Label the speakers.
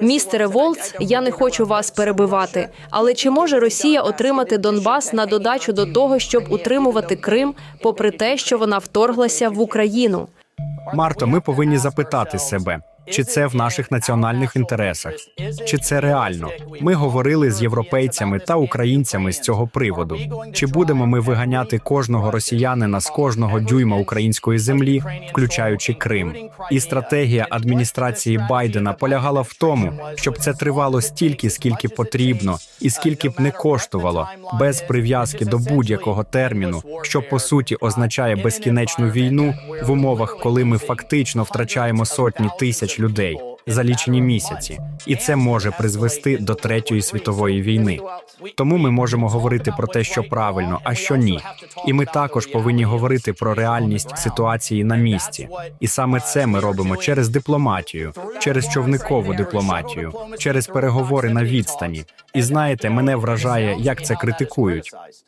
Speaker 1: Містере Волц, я не хочу вас перебивати, але чи може Росія отримати Донбас на додачу до того, щоб утримувати Крим, попри те, що вона вторглася в Україну?
Speaker 2: Марто, ми повинні запитати себе, чи це в наших національних інтересах, чи це реально. Ми говорили з європейцями та українцями з цього приводу. Чи будемо ми виганяти кожного росіянина з кожного дюйма української землі, включаючи Крим? І стратегія адміністрації Байдена полягала в тому, щоб це тривало стільки, скільки потрібно, і скільки б не коштувало, без прив'язки до будь-якого терміну, що по суті означає безкінечну війну в умовах, коли ми фактично втрачаємо сотні тисяч людей за лічені місяці, і це може призвести до третьої світової війни. Тому ми можемо говорити про те, що правильно, а що ні. І ми також повинні говорити про реальність ситуації на місці. І саме це ми робимо через дипломатію, через човникову дипломатію, через переговори на відстані. І знаєте, мене вражає, як це критикують.